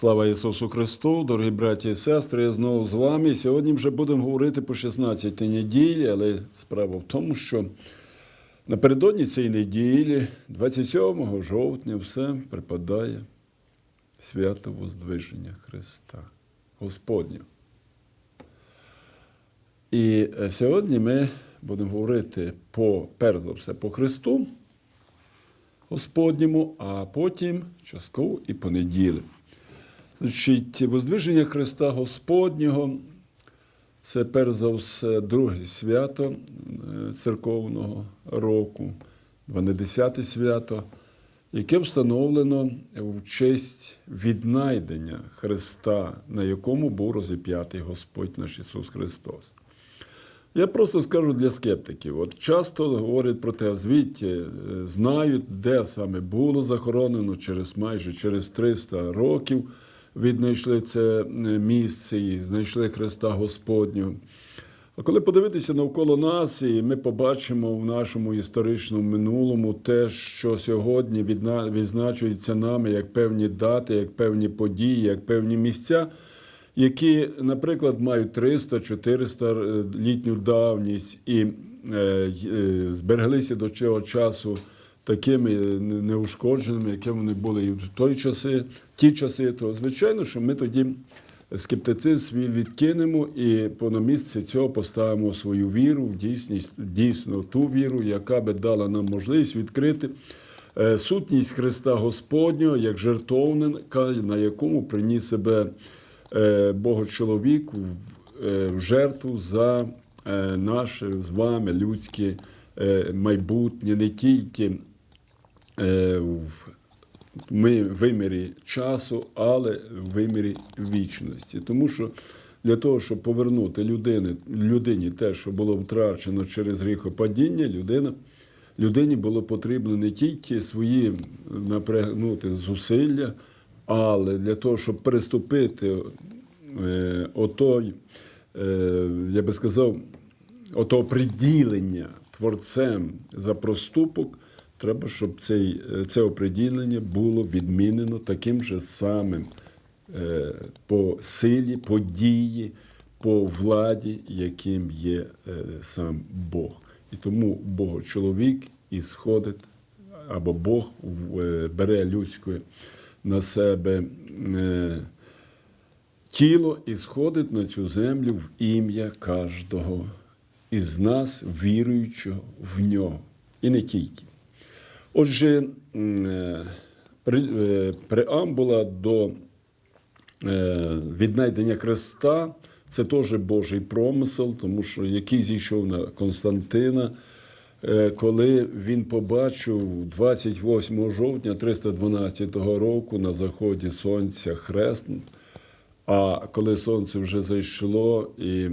Слава Ісусу Христу, дорогі браті і сестри, я знову з вами. Сьогодні вже будемо говорити по 16-й неділі, але справа в тому, що напередодні цієї неділі, 27 жовтня, все припадає свято Воздвиження Христа, Господнього. І е, сьогодні ми будемо говорити по, перш за все, по Христу Господньому, а потім частково і по неділі. Значить, Воздвиження Христа Господнього це перш за все друге свято е, церковного року, 12 свято, яке встановлено в честь віднайдення Христа, на якому був розіп'ятий Господь наш Ісус Христос. Я просто скажу для скептиків. От часто говорять про те, звідти е, знають, де саме було захоронено через майже через 300 років віднайшли це е, місце і знайшли Христа Господнього. А коли подивитися навколо нас, і ми побачимо в нашому історичному минулому те, що сьогодні відзначується нами як певні дати, як певні події, як певні місця, які, наприклад, мають 300-400 літню давність і е, е, збереглися до цього часу такими неушкодженими, якими вони були і в той часи, ті часи, то звичайно, що ми тоді скептицизм свій відкинемо і по на місце цього поставимо свою віру в дійсність, дійсно ту віру, яка би дала нам можливість відкрити е, сутність Христа Господнього як жертовника, на якому приніс себе е, Богочоловік в- е, жертву за наше з вами людське майбутнє, не тільки в ми в вимірі часу, але в вимірі вічності. Тому що для того, щоб повернути людини, людині те, що було втрачено через гріхопадіння, людина, людині було потрібно не тільки свої напрягнути зусилля, але для того, щоб переступити е, отой, е, я би сказав, ото приділення творцем за проступок, треба, щоб цей, це оприділення було відмінено таким же самим е, по силі, по дії, по владі, яким є е, сам Бог. І тому Бог чоловік ісходить, або Бог е, бере людське на себе. е, тіло і сходить на цю землю в ім'я кожного із нас, віруючого в нього. І не тільки. Отже, е, е, преамбула до е, віднайдення Христа це теж Божий промисел, тому що який зійшов на Константина, коли він побачив 28 жовтня 312 року на заході сонця хрест. А коли сонце вже зайшло і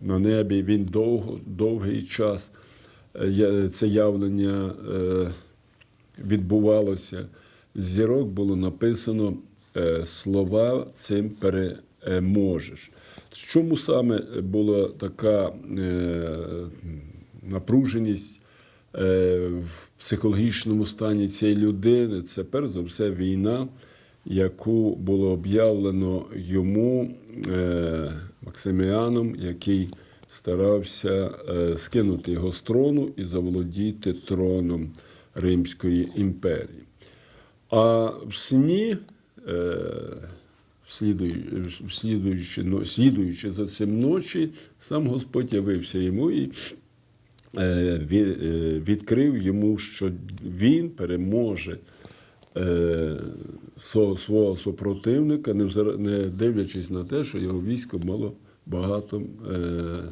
на небі він довго, довгий час це явлення е, відбувалося, зірок було написано е, слова цим переможеш. Чому саме була така е, напруженість е, в психологічному стані цієї людини? Це перш за все війна яку було об'явлено йому е, Максиміаном, який старався е, скинути його з трону і заволодіти троном Римської імперії. А в сні, е, слідуючи, слідуючи, за цим ночі, сам Господь явився йому і е, ві- відкрив йому, що він переможе свого, супротивника, не дивлячись на те, що його військо було багато е,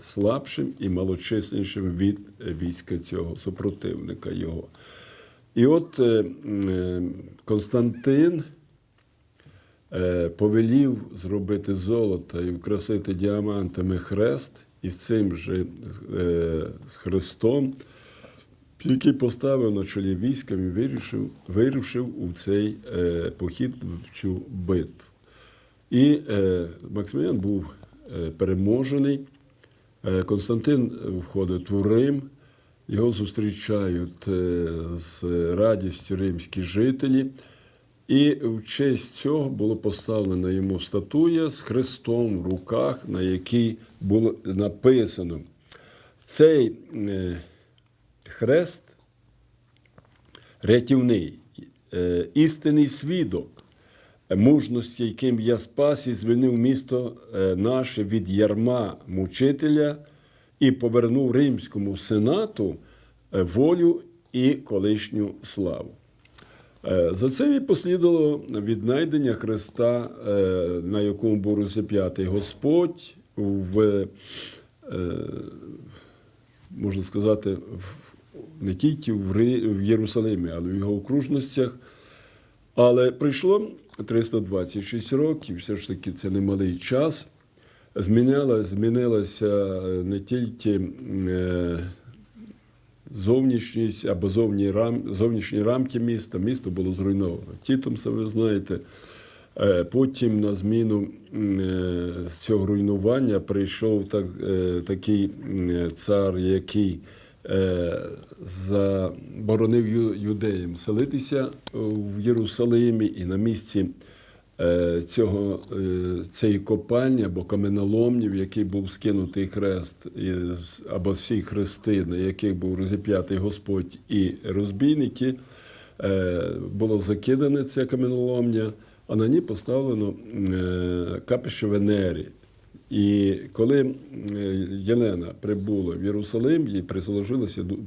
слабшим і малочисленнішим від війська цього супротивника його. І от е, е, Константин повелів зробити золото і вкрасити діамантами хрест, і цим же з хрестом, який поставив на чолі війська, і вирішив, вирушив у цей похід в цю битву. І Максимілян був переможений. Е, Константин входить в Рим, його зустрічають е, з радістю римські жителі. І в честь цього було поставлено йому статуя з хрестом в руках, на якій було написано. Цей е, хрест рятівний, е, істинний свідок мужності, яким я спас і звільнив місто е, наше від ярма мучителя і повернув римському сенату е, волю і колишню славу. Е, За цим і послідувало віднайдення Христа, на якому був розіп'ятий Господь в, можна сказати, не тільки в Єрусалимі, але в його окружностях. Але пройшло 326 років, все ж таки це немалий час. Змінила, змінилася не тільки е, зовнішність або зовні рам, зовнішні рамки міста. Місто було зруйновано. Тітомса, ви знаєте. Е, Потім на зміну е, цього руйнування прийшов так, е, такий цар, який е, заборонив ю- юдеям селитися в Єрусалимі і на місці е, цього, е, цієї копальні або каменоломні, в якій був скинутий хрест, або всі хрести, на яких був розіп'ятий Господь і розбійники, е, було закидане це каменоломня, а на ній поставлено е, капище Венері. І коли е, Єлена прибула в Єрусалим, їй присоложилося, ду-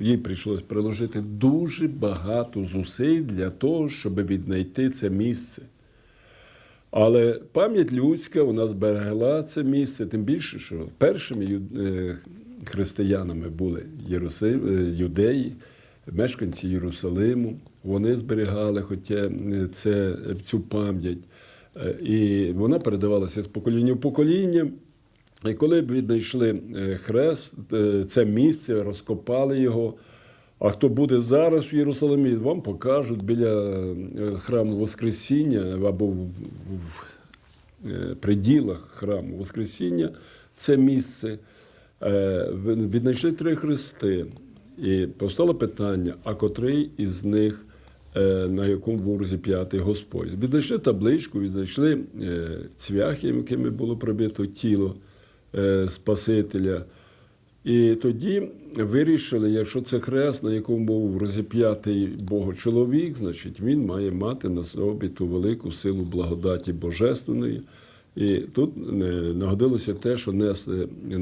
їй прийшлось приложити дуже багато зусиль для того, щоб віднайти це місце. Але пам'ять людська вона зберегла це місце, тим більше, що першими е, християнами були е, юдеї, мешканці Єрусалиму. Вони зберігали хоча е, це, цю пам'ять. Е, І вона передавалася з покоління в покоління. І коли б віднайшли е, хрест, е, це місце, розкопали його. А хто буде зараз в Єрусалимі, вам покажуть біля храму Воскресіння або в, приділах храму Воскресіння це місце. Віднайшли три хрести. І постало питання, а котрий із них, на якому був розіп'ятий Господь. Віднайшли табличку, віднайшли е, цвяхи, якими було прибито тіло е, Спасителя. І тоді вирішили, якщо це хрест, на якому був розіп'ятий Богочоловік, значить він має мати на собі ту велику силу благодаті Божественної. І тут е, нагодилося те, що несли е,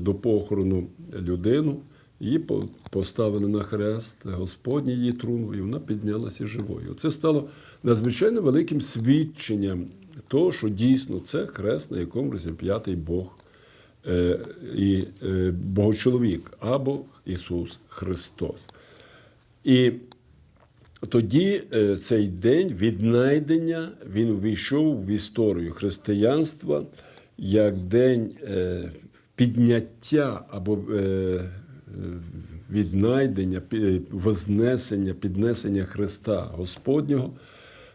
до похорону людину, її поставили на хрест, Господній її трунув, і вона піднялася живою. Це стало надзвичайно великим свідченням того, що дійсно це хрест, на якому розіп'ятий Бог е, і е, Богочоловік або Ісус Христос. І тоді е, цей день віднайдення він увійшов в історію християнства як день підняття або віднайдення, вознесення, піднесення Христа Господнього,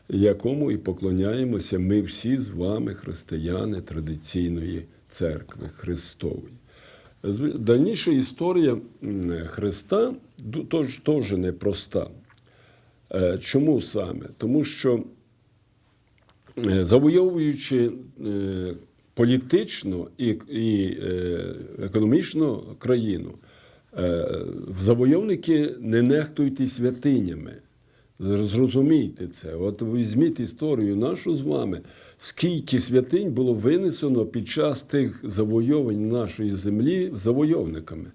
якому і поклоняємося ми всі з вами, християни традиційної церкви Христової. Дальніша історія Христа теж непроста. Е, Чому саме? Тому що е, завойовуючи е, політично і, економічно країну, завойовники не нехтують і святинями. Зрозумійте це. От візьміть історію нашу з вами, скільки святинь було винесено під час тих завойовань нашої землі завойовниками.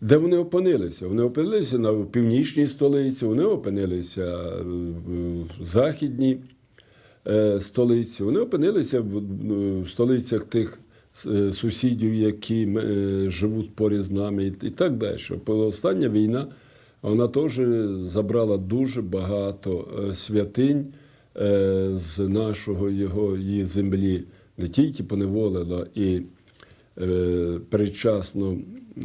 Де вони опинилися? Вони опинилися на північній столиці, вони опинилися в західній е, столиці, вони опинилися в столицях тих е, сусідів, які е, живуть поряд з нами, і так далі. Остання війна вона теж забрала дуже багато е, святинь е, з нашого його її землі, не тільки поневолила і е, передчасно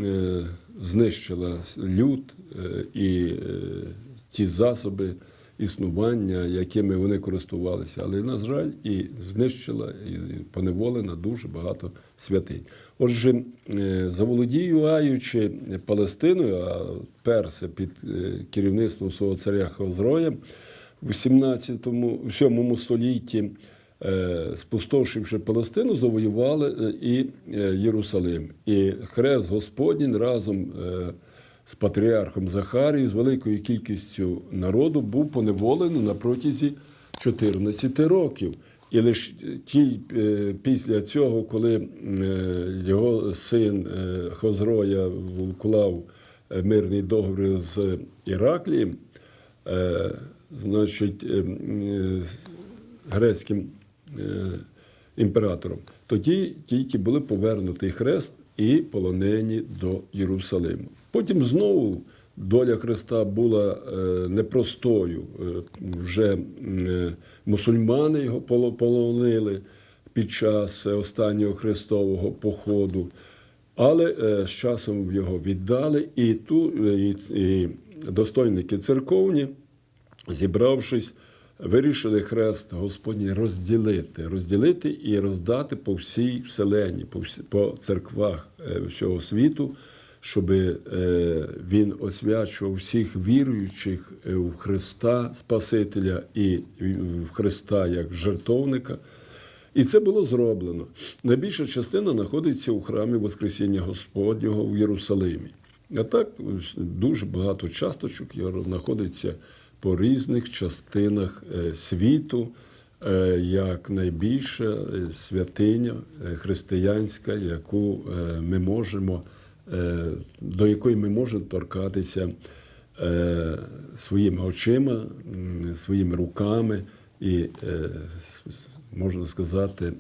е, знищила люд е, і е, ті засоби існування, якими вони користувалися, але, на жаль, і знищила, і поневолена дуже багато святинь. Отже, е, заволодіюючи Палестиною, а перси під е, керівництвом свого царя Хозроя, в 17 в 7 столітті, е, спустошивши Палестину, завоювали і Єрусалим. І хрест Господній разом з патріархом Захарією, з великою кількістю народу, був поневолений на протязі 14 років. І лише ті, е, після цього, коли е, його син е, Хозроя вклав е, мирний договір з Іраклієм, значить, грецьким імператором, тоді тільки були повернутий хрест і полонені до Єрусалиму. Потім знову доля Христа була е, непростою. Е, Вже е, мусульмани його полонили під час останнього хрестового походу. Але з часом його віддали, і ту і, і достойники церковні, зібравшись, вирішили хрест Господній розділити, розділити і роздати по всій вселенні, по, всі, по церквах е, всього світу, щоб е, він освячував всіх віруючих е, в Христа Спасителя і в Христа як жертовника. І це було зроблено. Найбільша частина знаходиться у храмі Воскресіння Господнього в Єрусалимі. А так дуже багато часточок знаходиться по різних частинах е, світу, е, як найбільша е, святиня християнська, яку ми можемо, до якої ми можемо торкатися своїми очима, своїми руками і, можна сказати,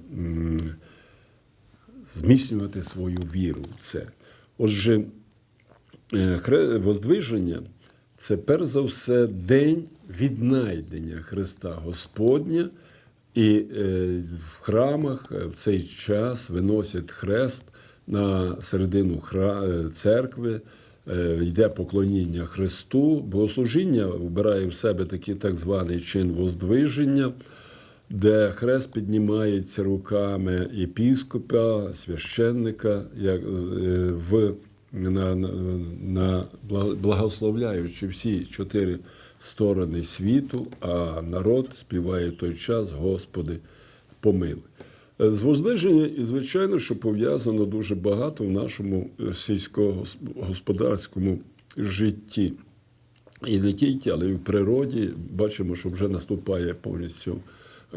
зміцнювати свою віру в це. Отже, воздвиження це перш за все день віднайдення Христа Господня, і е, в храмах е, в цей час виносять хрест на середину хра- е, церкви. Йде поклоніння Христу, богослужіння вбирає в себе такий так званий чин воздвиження, де хрест піднімається руками єпіскопа, священника, як в на, на, на благословляючи всі чотири сторони світу, а народ співає той час, Господи, помилуй. Е, З воздвиження, і звичайно, що пов'язано дуже багато в нашому е, сільськогосподарському житті. І не тільки, але й в природі бачимо, що вже наступає повністю,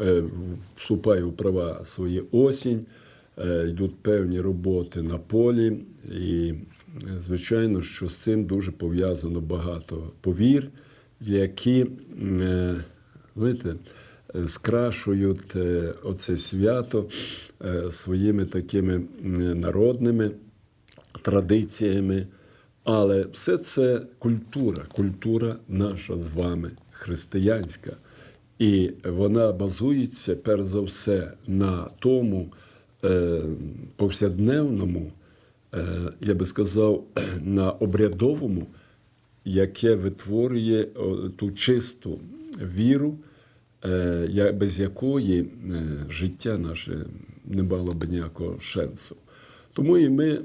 е, вступає в права свої осінь, йдуть певні роботи на полі. І, е, звичайно, що з цим дуже пов'язано багато повір, які е, знаєте, е, скрашують е, оце свято е, своїми такими народними традиціями. Але все це культура, культура наша з вами християнська. І вона базується перш за все на тому е, повсякденному, е, я би сказав, на обрядовому, яке витворює ту чисту віру, е, без якої е, життя наше не мало б ніякого шансу. Тому і ми,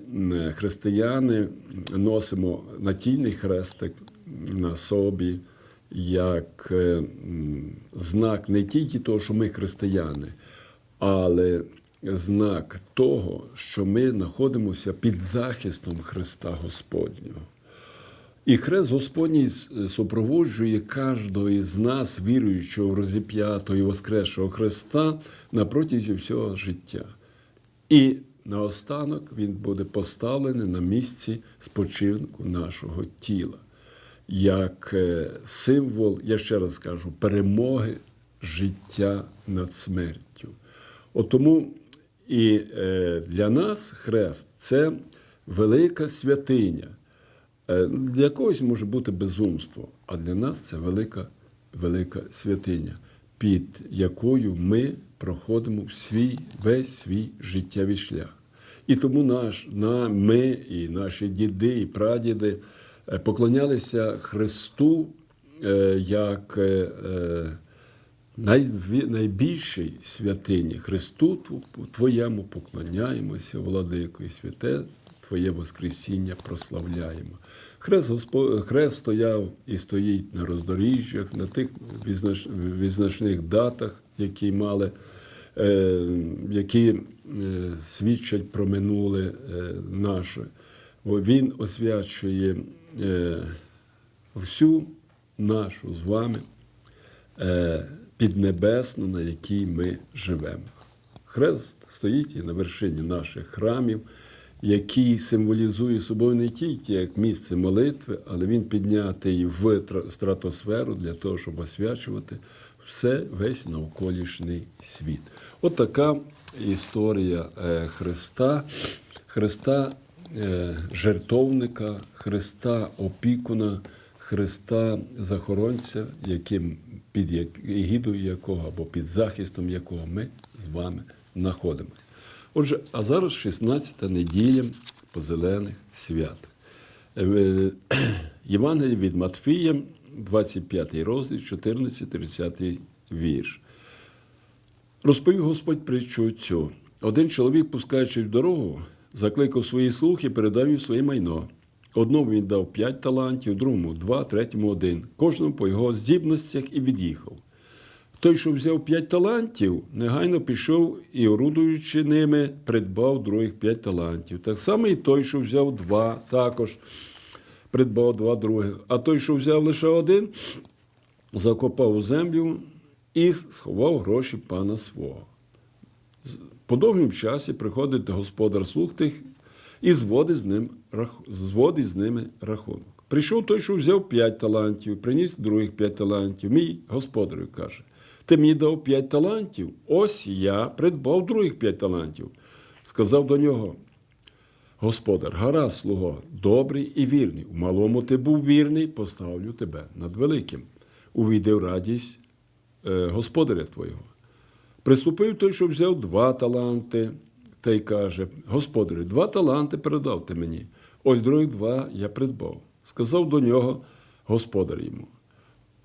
християни, носимо натільний хрестик на собі як е, знак не тільки того, що ми християни, але знак того, що ми знаходимося під захистом Христа Господнього. І хрест Господній супроводжує кожного із нас, віруючого в розіп'ятого і воскресшого Христа на протязі всього життя. І наостанок він буде поставлений на місці спочинку нашого тіла, як е, символ, я ще раз кажу, перемоги життя над смертю. От тому і е, для нас хрест це велика святиня. Е, Для когось може бути безумство, а для нас це велика, велика святиня, під якою ми проходимо свій, весь свій життєвий шлях. І тому наш, на, ми і наші діди і прадіди е, поклонялися Христу як найбільшій святині Христу Твоєму поклоняємося, владико, і святе Твоє Воскресіння прославляємо. Хрест, Госпо... Хрест стояв і стоїть на роздоріжжях, на тих відзнач... відзначних датах, які мали, е... які е... свідчать про минуле е... наше. Він освячує е... всю нашу з вами е... піднебесну, на якій ми живемо. Хрест стоїть і на вершині наших храмів, який символізує собою не тільки як місце молитви, але він піднятий в стратосферу для того, щоб освячувати все, весь навколишній світ. От така історія е, Христа, Христа е, жертовника, Христа опікуна, Христа захоронця, яким під егідою якого або під захистом якого ми з вами знаходимося. Отже, а зараз 16 неділя по зелених святах. Е, Євангеліє від Матфія, 25 розділ, 14-30 вірш. Розповів Господь притчу цю. Один чоловік, пускаючи в дорогу, закликав свої слух і передав їм своє майно. Одному він дав п'ять талантів, другому два, третьому один, кожному по його здібностях і від'їхав. Той, що взяв п'ять талантів, негайно пішов і, орудуючи ними, придбав других п'ять талантів. Так само і той, що взяв два, також придбав два других. А той, що взяв лише один, закопав у землю і сховав гроші пана свого. По довгім часі приходить господар слуг тих і зводить з, ним, зводить з ними рахунок. Прийшов той, що взяв п'ять талантів, приніс других п'ять талантів. Мій господарю каже: Ти мені дав п'ять талантів, ось я придбав других п'ять талантів. Сказав до нього: Господар, гаразд, слуго, добрий і вірний. В малому ти був вірний, поставлю тебе над великим. Увійди в радість е, господаря твого. Приступив той, що взяв два таланти, та й каже: Господарю, два таланти передав ти мені. Ось других два я придбав. Сказав до нього господар йому.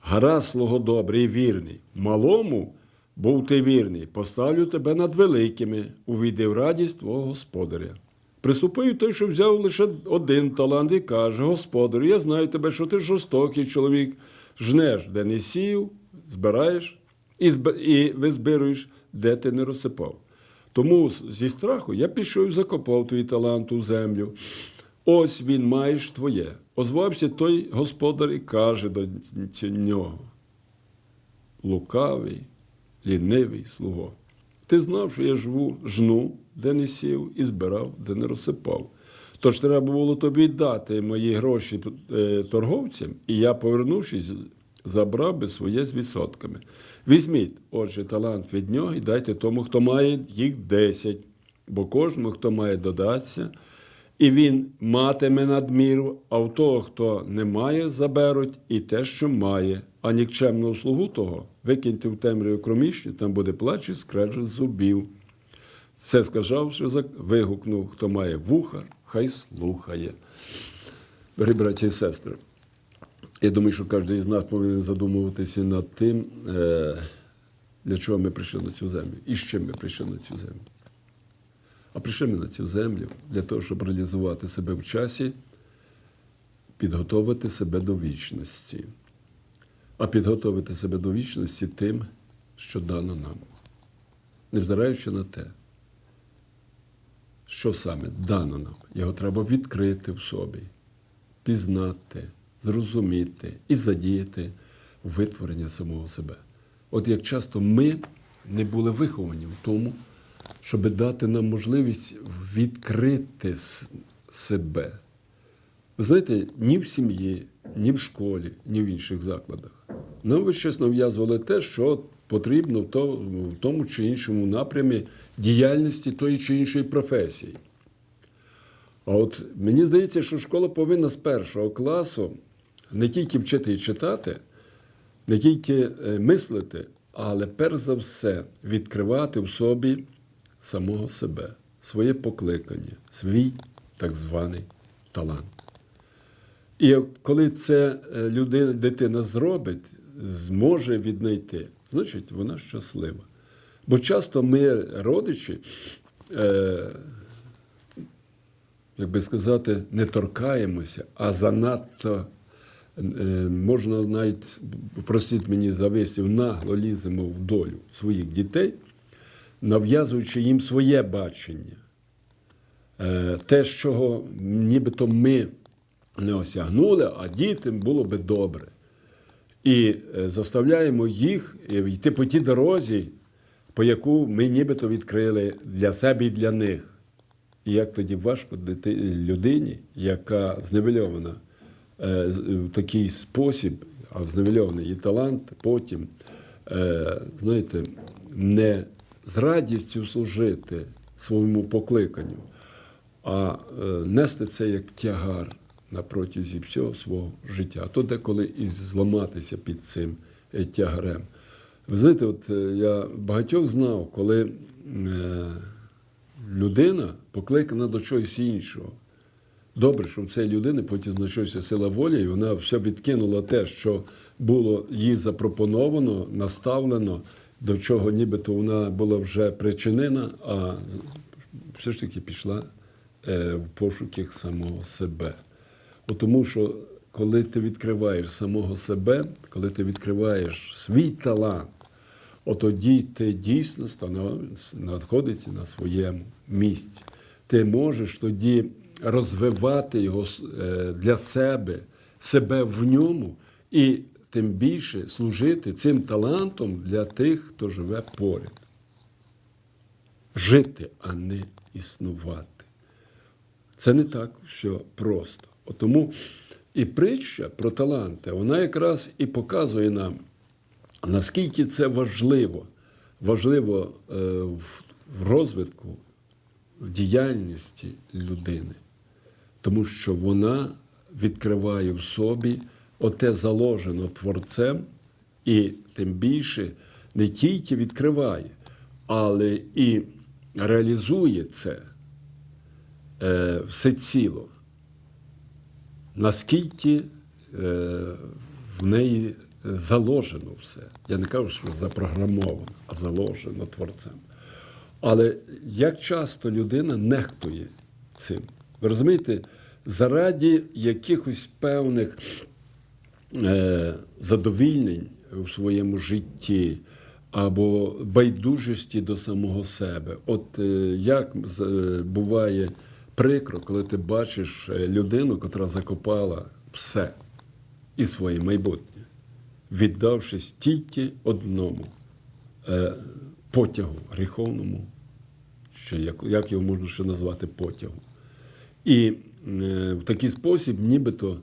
Гаразд, слуго добрий вірний. Малому був ти вірний, поставлю тебе над великими, увійди в радість твого господаря. Приступив той, що взяв лише один талант, і каже: Господарю, я знаю тебе, що ти жорстокий чоловік, жнеш, де не сів, збираєш і, і визбируєш, де ти не розсипав. Тому зі страху я пішов і закопав твій талант у землю. Ось він маєш твоє. Озвався той господар і каже до нього: лукавий, лінивий слуго. Ти знав, що я живу, жну, де не сів, і збирав, де не розсипав. Тож треба було тобі дати мої гроші е, торговцям, і я, повернувшись, забрав би своє з відсотками. Візьміть, отже, талант від нього і дайте тому, хто має їх десять, бо кожному, хто має додатися, і він матиме надміру, а в того, хто не має, заберуть і те, що має. А нікчемну слугу того викиньте в темряву кромішню, там буде плач і скрежет зубів. Це сказавши, зак- вигукнув, хто має вуха, хай слухає. Дорогі браті і сестри, я думаю, що кожен з нас повинен задумуватися над тим, е, для чого ми прийшли на цю землю і з чим ми прийшли на цю землю. А прийшли ми на цю землю для того, щоб реалізувати себе в часі, підготовити себе до вічності. А підготовити себе до вічності тим, що дано нам, невзираючи на те, що саме дано нам. Його треба відкрити в собі, пізнати, зрозуміти і задіяти витворення самого себе. От як часто ми не були виховані в тому, щоб дати нам можливість відкрити себе. Ви знаєте, ні в сім'ї, ні в школі, ні в інших закладах. Нам весь час нав'язували те, що потрібно в тому чи іншому напрямі діяльності тої чи іншої професії. А от мені здається, що школа повинна з першого класу не тільки вчити і читати, не тільки е, мислити, але перш за все відкривати в собі самого себе, своє покликання, свій так званий талант. І коли це е, людина, дитина зробить, зможе віднайти, значить вона щаслива. Бо часто ми, родичі, е, як би сказати, не торкаємося, а занадто е, можна навіть, простіть мені за нагло ліземо в долю своїх дітей, нав'язуючи їм своє бачення. Е, Те, чого нібито ми не осягнули, а дітям було би добре. І е, заставляємо їх е, йти по тій дорозі, по яку ми нібито відкрили для себе і для них. І як тоді важко людині, яка зневельована в такий спосіб, а зневельований її талант, потім, знаєте, не з радістю служити своєму покликанню, а е, нести це як тягар на протязі всього свого життя. А то деколи і зламатися під цим е, тягарем. Ви знаєте, от е, я багатьох знав, коли людина покликана до чогось іншого. Добре, що в цієї людини потім знайшлася сила волі, і вона все відкинула те, що було їй запропоновано, наставлено, до чого нібито вона була вже причинена, а все ж таки пішла е, в пошуках самого себе. Тому що коли ти відкриваєш самого себе, коли ти відкриваєш свій талант, от тоді ти дійсно знаходиться на своєму місці. Ти можеш тоді розвивати його е, для себе, себе в ньому, і тим більше служити цим талантом для тих, хто живе поряд. Жити, а не існувати. Це не так все просто. Тому і притча про таланти, вона якраз і показує нам, наскільки це важливо, важливо е, в розвитку, в діяльності людини, тому що вона відкриває в собі оте заложено творцем, і тим більше не тільки відкриває, але і реалізує це е, всеціло, наскільки е, в неї заложено все. Я не кажу, що запрограмовано, а заложено творцем. Але як часто людина нехтує цим? Ви розумієте, заради якихось певних задовільнень у своєму житті або байдужості до самого себе. От е, як е, буває прикро, коли ти бачиш е, людину, котра закопала все і своє майбутнє, віддавшись тільки одному е, потягу гріховному, чи як, як його можна ще назвати потягу. І е, в такий спосіб нібито е,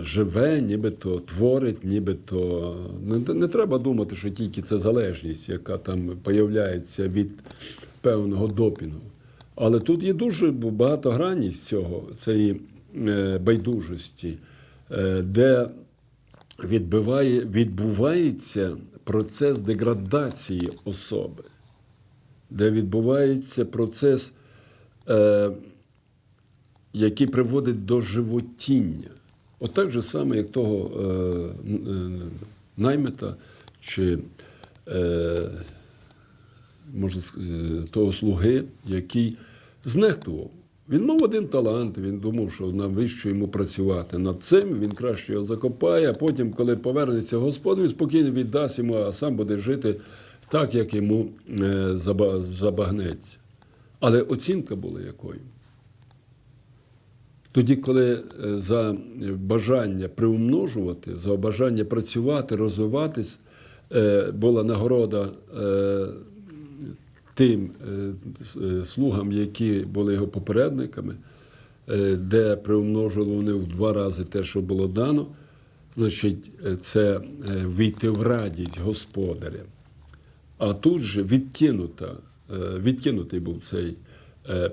живе, нібито творить, нібито не, не треба думати, що тільки це залежність, яка там появляється від певного допінгу. Але тут є дуже багатогранність цього, цієї е, байдужості, е, де відбиває, відбувається процес деградації особи, де відбувається процес. Е, який приводить до животіння. Отак же саме, як того е, е, наймита чи е, можна сказати, того слуги, який знехтував. Він мав один талант, він думав, що навіщо йому працювати над цим, він краще його закопає, а потім, коли повернеться Господь, він спокійно віддасть йому, а сам буде жити так, як йому забагнеться. Але оцінка була якою? Тоді, коли е, за бажання приумножувати, за бажання працювати, розвиватись, е, була нагорода е, тим е, е, слугам, які були його попередниками, е, де приумножили вони в два рази те, що було дано, значить, е, це е, війти в радість господаря. А тут же відкинута, е, відкинутий був цей е,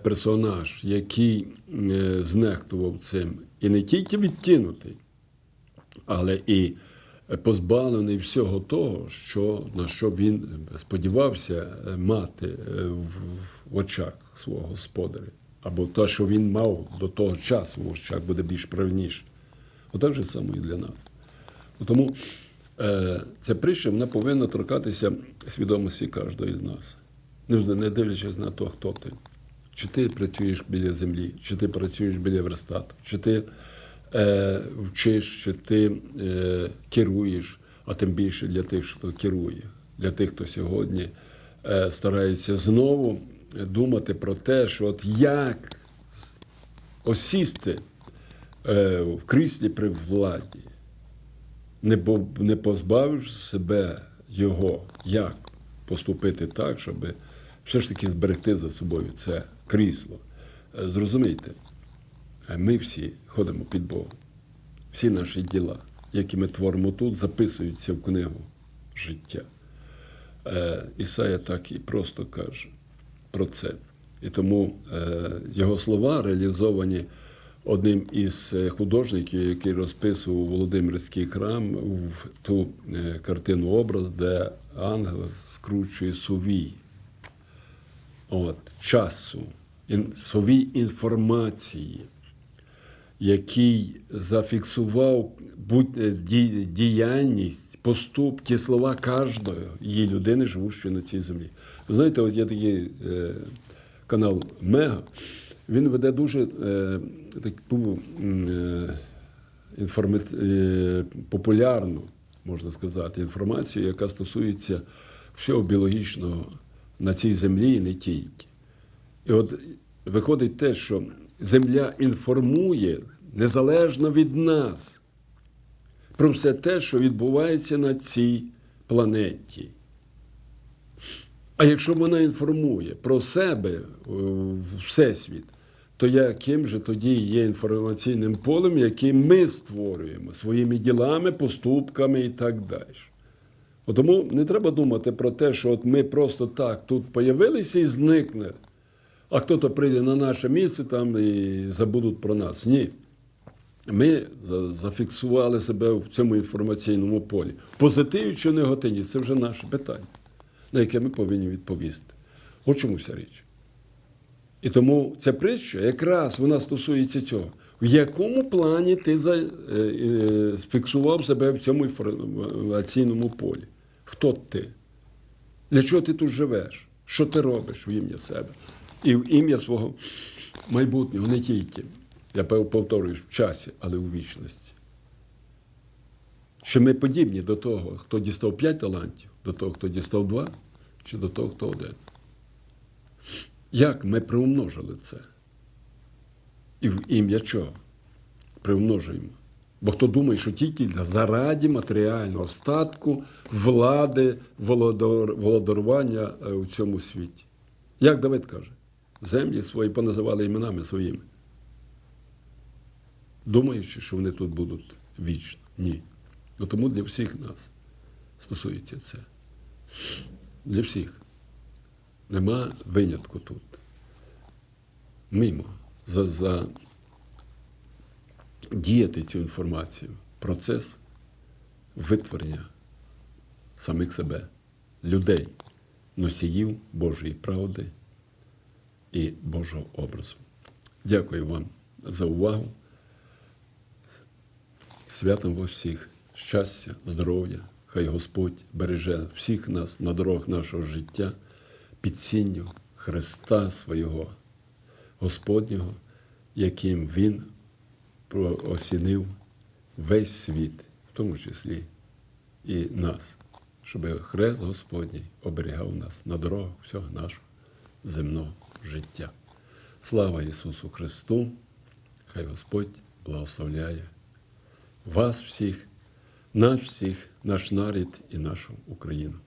персонаж, який е, знехтував цим. І не тільки відкинутий, але і позбавлений всього того, що, на що він сподівався е, мати е, в, очах свого господаря. Або те, що він мав до того часу в очах, буде більш правильніше. Отак же само і для нас. Тому е, ця притча вона повинна торкатися свідомості кожного із нас, не дивлячись на те, хто ти, Чи ти працюєш біля землі, чи ти працюєш біля верстату, чи ти е, вчиш, чи ти е, керуєш, а тим більше для тих, хто керує, для тих, хто сьогодні е, старається знову думати про те, що от як осісти е, в кріслі при владі, не, не позбавиш себе його, як поступити так, щоб все ж таки зберегти за собою це крісло. Е, Зрозумійте, е, ми всі ходимо під Богом. Всі наші діла, які ми творимо тут, записуються в книгу життя. Е, Ісая так і просто каже про це. І тому його слова реалізовані одним із художників, який розписував Володимирський храм в ту картину образ, де ангел скручує сувій от, часу, совій інформації, який зафіксував е, ді- діяльність, поступки, слова кожної її людини, живущої на цій землі. Ви знаєте, от є такий е, канал Мега, він веде дуже е, таку м, е, е, популярну, можна сказати, інформацію, яка стосується всього біологічного на цій землі і не тільки. І от виходить те, що Земля інформує незалежно від нас про все те, що відбувається на цій планеті. А якщо вона інформує про себе е, Всесвіт, то яким же тоді є інформаційним полем, яким ми створюємо своїми ділами, поступками і так далі. Тому не треба думати про те, що от ми просто так тут появилися і зникне, а хтось прийде на наше місце там і забудуть про нас. Ні. Ми зафіксували себе в цьому інформаційному полі. Позитиві чи негативні це вже наше питання, на яке ми повинні відповісти. От чому вся річ. І тому ця притча якраз вона стосується цього. В якому плані ти е, е, фіксував себе в цьому інформаційному полі? Хто ти? Для чого ти тут живеш? Що ти робиш в ім'я себе? І в ім'я свого майбутнього не тільки, я пов- повторюю, в часі, але у вічності. Що ми подібні до того, хто дістав п'ять талантів, до того, хто дістав два, чи до того, хто один. Як ми приумножили це? І в ім'я чого? Приумножуємо. Бо хто думає, що тільки заради матеріального статку, влади, володарування е, у цьому світі. Як Давид каже, землі свої поназивали іменами своїми. Думаючи, що вони тут будуть вічно. Ні. Ну, тому для всіх нас стосується це. Для всіх. Нема винятку тут. Мимо за, за діяти цю інформацію, процес витворення самих себе, людей, носіїв Божої правди і Божого образу. Дякую вам за увагу. Святом вас всіх, щастя, здоров'я, хай Господь береже всіх нас на дорогах нашого життя. Під сінню Христа свого, Господнього, яким Він осінив весь світ, в тому числі і нас, щоб Хрест Господній оберігав нас на дорогах всього нашого земного життя. Слава Ісусу Христу! Хай Господь благословляє вас всіх, нас всіх, наш нарід і нашу Україну.